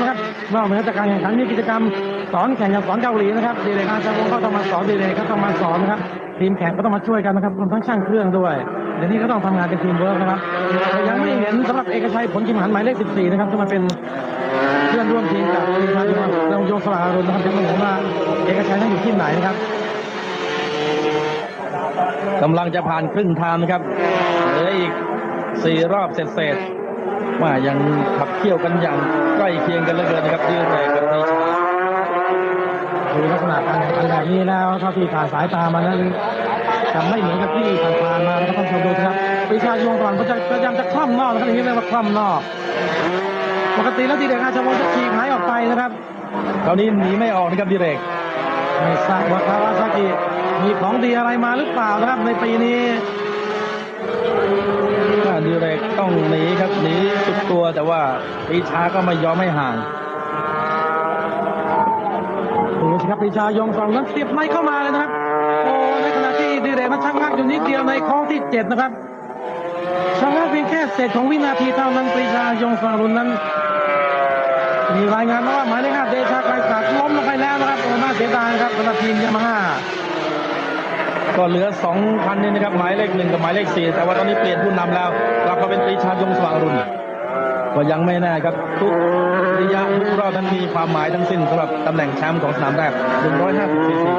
นะครับนอกเหนือจากการแข่งขันมีกิจกรรมสอนแข่งอย่างสอนเกาหลีนะครับดีเลยอาชาวงก็ต้องมาสอนดีเลยก็ต้องมาสอนนะครับทีมแข่งก็ต้องมาช่วยกันนะครับรวมทั้งช่างเครื่องด้วยเดี๋ยวนี้ก็ต้องทำงานเป็นทีมเวิร์กนะครับยังไม่เห็นสำหรับเอกชัยผลกิมหันหมายเลข 14 นะครับที่มาเป็นเพื่อนร่วมทีมกับทีมชาติเราโยสลารุณนะครับยังไม่เห็นว่าเอกชัยนั้นอยู่ที่ไหนนะครับกำลังจะผ่านครึ่งทางนะครับเหลืออีกสี่รอบเสร็จ ว่ายังขับเคี่ยวกันอย่างใกล้เคียงกันเหลือเกินนะครับยืนแรงกับตีชาดูลักษณะการแข่งขันแบบนี้แล้วเท่าที่ผ่านสายตามานั้นจะไม่เหมือนกับที่ผ่านมานะครับท่านผู้ชมดูนะครับปีชาโยงก่อนก็จะพยายามจะคล่อมนอกนะครับอย่างนี้เรียกว่าคล่อมนอก ปกติแล้วทีเด็กอาชวงจะฉีกหายออกไปนะครับคราวนี้หนีไม่ออกนะครับดิเรกไม่ทราบว่าคาวาซากิมีของดีอะไรมาหรือเปล่านะครับในปีนี้ ต้องหนีครับหนีสุดตัวแต่ว่าตีชาก็ไม่ยอมให้ห่างดูสิครับปีชาโยงสองนั้นเสียบไมเข้ามาเลยนะครับโอ้ในขณะที่ดีเด็กมันชักงักอยู่นิดเดียวในโค้งที่เจ็ดนะครับชักงักเพียงแค่เศษของวินาทีเท่านั้นปีชาโยงสองรุนนั้น มีรายงานว่าหมายเลขห้าเดชาไกรศักดิ์ล้มลงไปแล้วนะครับโอ้น่าเสียดายครับสำหรับทีมยามาฮ่าก็เหลือสองพันนี่นะครับหมายเลขหนึ่งกับหมายเลขสี่แต่ว่าตอนนี้เปลี่ยนผู้นำแล้ว มาเป็นปรีชายงสว่างอรุณก็ยังไม่แน่ครับทุกระยะทุกรอบนั้นมีความหมายทั้งสิ้นสำหรับตำแหน่งแชมป์ของสนามแรก150ซีซี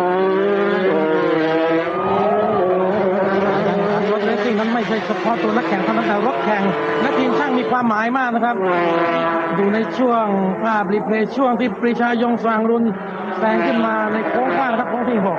รถเรซซิ่งนั้นไม่ใช่เฉพาะตัวนักแข่งเท่านั้นแต่รถแข่งและทีมช่างมีความหมายมากนะครับดูในช่วงภาพรีเพลย์ช่วงที่ปรีชายงสว่างรุนแซงขึ้นมาในโค้งฟ้านะครับโค้งที่หก